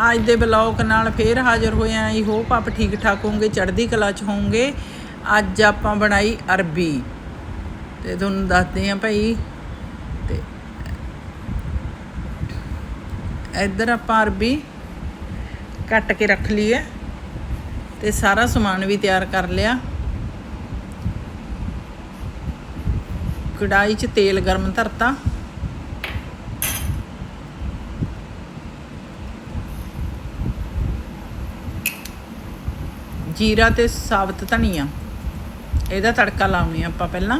ਅੱਜ ਦੇ ਬਲੌਗ ਨਾਲ ਫੇਰ ਹਾਜ਼ਰ ਹੋਏ ਆਂ। ਆਈ ਹੋਪ ਆਪ ਠੀਕ ਠਾਕ ਹੋਵੋਗੇ, ਚੜ੍ਹਦੀ ਕਲਾ ਚ ਹੋਵੋਗੇ। ਅੱਜ ਆਪਾਂ ਬਣਾਈ ਅਰਬੀ। ਤੇ ਤੁਹਾਨੂੰ ਦੱਸਦੇ ਆਂ ਭਾਈ, ਤੇ ਇੱਧਰ ਆਪਾਂ ਅਰਬੀ ਕੱਟ ਕੇ ਰੱਖ ਲਈ ਹੈ ਤੇ ਸਾਰਾ ਸਮਾਨ ਵੀ ਤਿਆਰ ਕਰ ਲਿਆ। ਕੜਾਈ 'ਚ ਤੇਲ ਗਰਮ ਧਰਤਾ। ਜੀਰਾ ਤੇ ਸਾਬਤ ਧਨੀਆ। ਇਹਦਾ ਤੜਕਾ ਲਾਉਣੀ ਆਪਾਂ ਪਹਿਲਾਂ।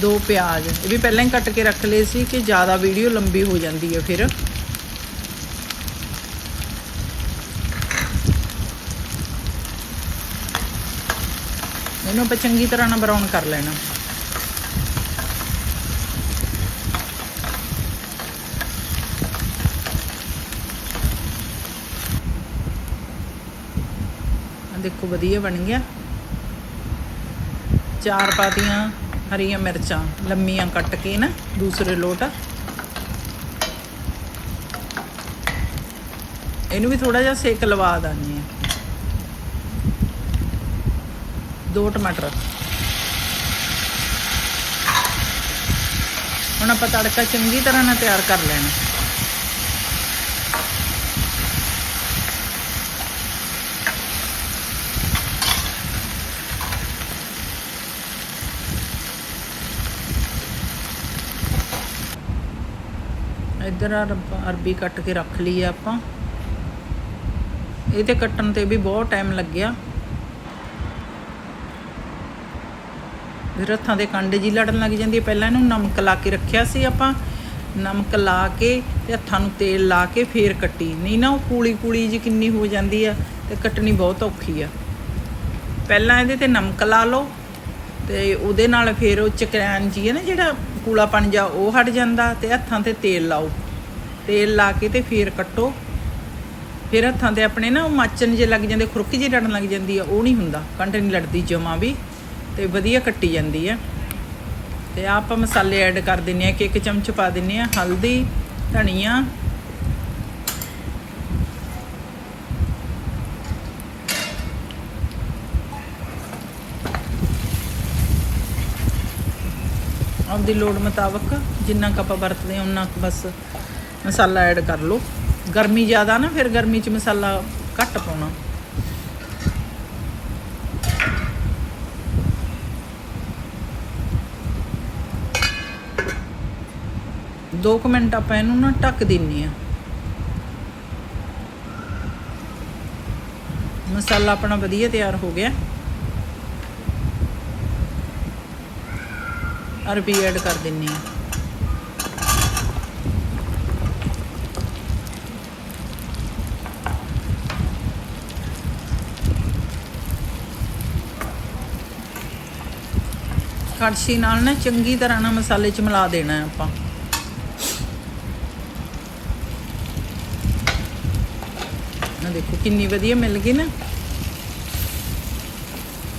ਦੋ ਪਿਆਜ਼। ਇਹ ਵੀ ਪਹਿਲਾਂ ਹੀ ਕੱਟ ਕੇ ਰੱਖ ਲਏ ਸੀ ਕਿ ਜ਼ਿਆਦਾ ਵੀਡੀਓ ਲੰਬੀ ਹੋ ਜਾਂਦੀ ਹੈ ਫਿਰ। ਇਹਨੂੰ ਆਪਾਂ ਚੰਗੀ ਤਰ੍ਹਾਂ ਨਾਲ ਬਰਾਊਨ ਕਰ ਲੈਣਾ। ਦੇਖੋ ਵਧੀਆ ਬਣ ਗਿਆ। ਚਾਰ ਪਾਤੀਆਂ ਹਰੀਆਂ ਮਿਰਚਾਂ, ਲੰਮੀਆਂ ਕੱਟ ਕੇ ਨਾ, ਦੂਸਰੇ ਲੋਟ। ਇਹਨੂੰ ਵੀ ਥੋੜਾ ਜਿਹਾ ਸੇਕ ਲਵਾ ਦਾਂਗੇ ਦੋ ਟਮਾਟਰ। ਹੁਣ ਆਪਾਂ ਤੜਕਾ ਚੰਗੀ ਤਰ੍ਹਾਂ ਨਾਲ ਤਿਆਰ ਕਰ ਲੈਣਾ। ਇੱਧਰ ਅਰਬ- ਅਰਬੀ ਕੱਟ ਕੇ ਰੱਖ ਲਈ ਆ ਆਪਾਂ। ਇਹ ਤੇ ਕੱਟਣ ਤੇ ਵੀ ਬਹੁਤ ਟਾਈਮ ਲੱਗਿਆ। ਫਿਰ ਹੱਥਾਂ ਦੇ ਕੰਡੇ ਜੀ ਲੜਨ ਲੱਗ ਜਾਂਦੀ ਹੈ ਪਹਿਲਾਂ ਇਹਨੂੰ ਨਮਕ ਲਾ ਕੇ ਰੱਖਿਆ ਸੀ ਆਪਾਂ। ਨਮਕ ਲਾ ਕੇ ਤੇ ਹੱਥਾਂ ਨੂੰ ਤੇਲ ਲਾ ਕੇ ਫੇਰ ਕੱਟੀ। ਨਹੀਂ ਨਾ, ਉਹ ਕੂਲੀ ਕੂਲੀ ਜੀ ਕਿੰਨੀ ਹੋ ਜਾਂਦੀ ਆ ਤੇ ਕੱਟਣੀ ਬਹੁਤ ਔਖੀ ਆ। ਪਹਿਲਾਂ ਇਹਦੇ ਤੇ ਨਮਕ ਲਾ ਲਓ ਤੇ ਉਹਦੇ ਨਾਲ ਫਿਰ ਉਹ ਚਕਰਾਨ ਜੀ ਹੈ ਨਾ ਜਿਹੜਾ ਕੂਲਾਪਣ ਜਾ ਉਹ ਹਟ ਜਾਂਦਾ ਤੇ ਹੱਥਾਂ ਤੇ ਤੇਲ ਲਾਓ। ਤੇਲ ਲਾ ਕੇ ਤੇ ਫੇਰ ਕੱਟੋ। ਫਿਰ ਹੱਥਾਂ ਤੇ ਆਪਣੇ ਨਾ ਉਹ ਮਾਚਨ ਜੇ ਲੱਗ ਜਾਂਦੇ, ਖੁਰਕੀ ਜੀ ਲੜਨ ਲੱਗ ਜਾਂਦੀ ਆ, ਉਹ ਨਹੀਂ ਹੁੰਦਾ। ਕੰਟ ਨਹੀਂ ਲੜਦੀ ਜਮਾ ਵੀ ਤੇ ਵਧੀਆ ਕੱਟੀ ਜਾਂਦੀ ਆ। ਤੇ ਆਪਾਂ ਮਸਾਲੇ ਐਡ ਕਰ ਦਿੰਨੇ ਆ ਕਿ ਇੱਕ ਚਮਚ ਪਾ ਦਿੰਨੇ ਆ, ਹਲਦੀ, ਧਨੀਆ ਆਪਦੀ ਲੋੜ ਮੁਤਾਬਕ ਜਿੰਨਾ ਕੁ ਆਪਾਂ ਵਰਤਦੇ ਹਾਂ ਉਨਾ ਕੁ ਬਸ ਮਸਾਲਾ ਐਡ ਕਰ ਲਓ। ਗਰਮੀ ਜ਼ਿਆਦਾ ਨਾ, ਫਿਰ ਗਰਮੀ 'ਚ ਮਸਾਲਾ ਘੱਟ ਪਾਉਣਾ। ਦੋ ਕੁ ਮਿੰਟ ਆਪਾਂ ਇਹਨੂੰ ਨਾ ਢੱਕ ਦਿੰਨੀ ਆ। ਮਸਾਲਾ ਆਪਣਾ ਵਧੀਆ ਤਿਆਰ ਹੋ ਗਿਆ। ਅਰਬੀ ਐਡ ਕਰ ਦਿੰਨੀ ਆ। ਕੜਛੀ ਨਾਲ ਨਾ ਚੰਗੀ ਤਰ੍ਹਾਂ ਨਾਲ ਮਸਾਲੇ 'ਚ ਮਿਲਾ ਦੇਣਾ ਹੈ ਆਪਾਂ। ਨਾ ਦੇਖੋ ਕਿੰਨੀ ਵਧੀਆ ਮਿਲ ਗਈ ਨਾ।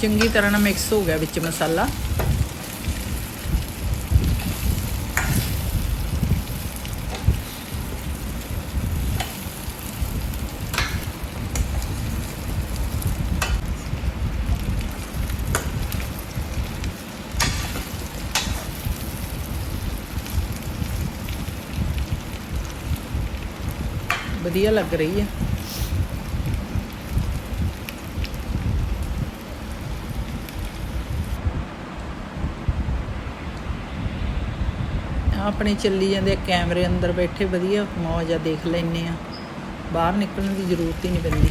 ਚੰਗੀ ਤਰ੍ਹਾਂ ਨਾਲ ਮਿਕਸ ਹੋ ਗਿਆ ਵਿੱਚ ਮਸਾਲਾ। ਵਧੀਆ ਲੱਗ ਰਹੀ ਹੈ। ਆਪਣੇ ਚੱਲੀ ਜਾਂਦੇ ਆ ਕੈਮਰੇ ਅੰਦਰ ਬੈਠੇ, ਵਧੀਆ ਮੌਜ ਆ, ਦੇਖ ਲੈਨੇ ਆ ਬਾਹਰ ਨਿਕਲਣ ਦੀ ਜ਼ਰੂਰਤ ਹੀ ਨਹੀਂ ਪੈਂਦੀ।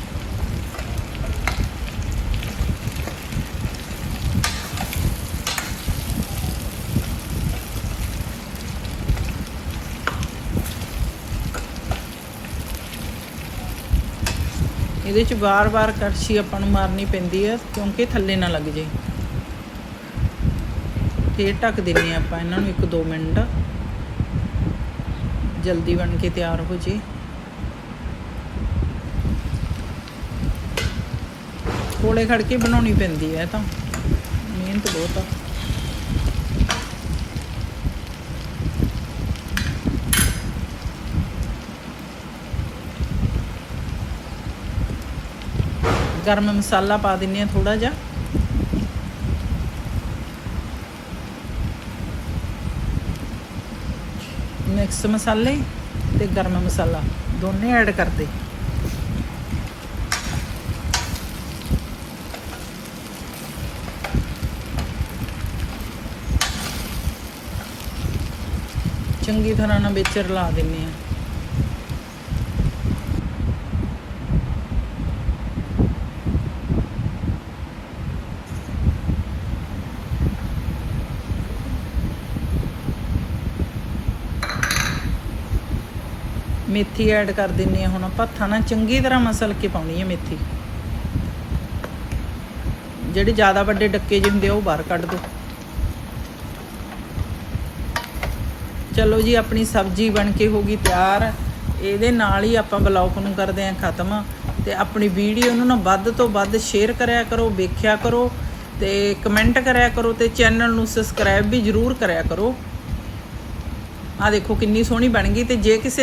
ਇਹਦੇ ਚ ਵਾਰ-ਵਾਰ ਕੜਛੀ ਆਪਾਂ ਨੂੰ ਮਾਰਨੀ ਪੈਂਦੀ ਆ, ਕਿਉਂਕਿ ਥੱਲੇ ਨਾ ਲੱਗ ਜੇ। ਫੇਰ ਢੱਕ ਦਿੰਨੇ ਆਪਾਂ ਇਹਨਾਂ ਨੂੰ 1-2 ਮਿੰਟ। ਜਲਦੀ ਬਣ ਕੇ ਤਿਆਰ ਹੋ ਜੇ। ਕੋਲੇ ਖੜ ਕੇ ਬਣਾਉਣੀ ਪੈਂਦੀ ਹੈ ਤਾਂ। ਮਿਹਨਤ ਬਹੁਤ ਆ। ਗਰਮ ਮਸਾਲਾ ਪਾ ਦਿੰਨੇ ਆ ਥੋੜਾ ਜਿਹਾ। ਮਿਕਸ ਮਸਾਲੇ ਤੇ ਗਰਮ ਮਸਾਲਾ, ਦੋਨੇ ਐਡ ਕਰਦੇ। ਚੰਗੀ ਤਰ੍ਹਾਂ ਨਾਲ ਵਿੱਚ ਰਲਾ ਦਿੰਨੇ ਆ। ਮੇਥੀ ਐਡ ਕਰ ਦਿੰਨੀ ਆ ਹੁਣ ਆਪਾਂ ਹੱਥਾਂ ਚੰਗੀ ਤਰ੍ਹਾਂ ਮਸਲ ਕੇ ਪਾਉਣੀ ਹੈ ਮੇਥੀ। ਜਿਹੜੇ ਜ਼ਿਆਦਾ ਵੱਡੇ ਡੱਕੇ ਜਿਹੇ ਹੁੰਦੇ ਆ, ਉਹ ਬਾਹਰ ਕੱਢ ਦਿਓ। ਚਲੋ ਜੀ, ਆਪਣੀ ਸਬਜ਼ੀ ਬਣ ਕੇ ਹੋ ਗਈ ਤਿਆਰ। ਇਹਦੇ ਨਾਲ ਹੀ ਆਪਾਂ ਬਲੌਗ ਨੂੰ ਕਰਦੇ ਆਂ ਖਤਮ। ਤੇ ਆਪਣੀ ਵੀਡੀਓ ਨੂੰ ਨਾ ਵੱਧ ਤੋਂ ਵੱਧ ਸ਼ੇਅਰ ਕਰਿਆ ਕਰੋ, ਵੇਖਿਆ ਕਰੋ ਤੇ ਕਮੈਂਟ ਕਰਿਆ ਕਰੋ ਤੇ ਚੈਨਲ ਨੂੰ ਸਬਸਕ੍ਰਾਈਬ ਵੀ ਜਰੂਰ ਕਰਿਆ ਕਰੋ। ਆ ਦੇਖੋ ਕਿੰਨੀ ਸੋਹਣੀ ਬਣ ਗਈ ਤੇ ਜੇ ਕਿਸੇ ਨੇ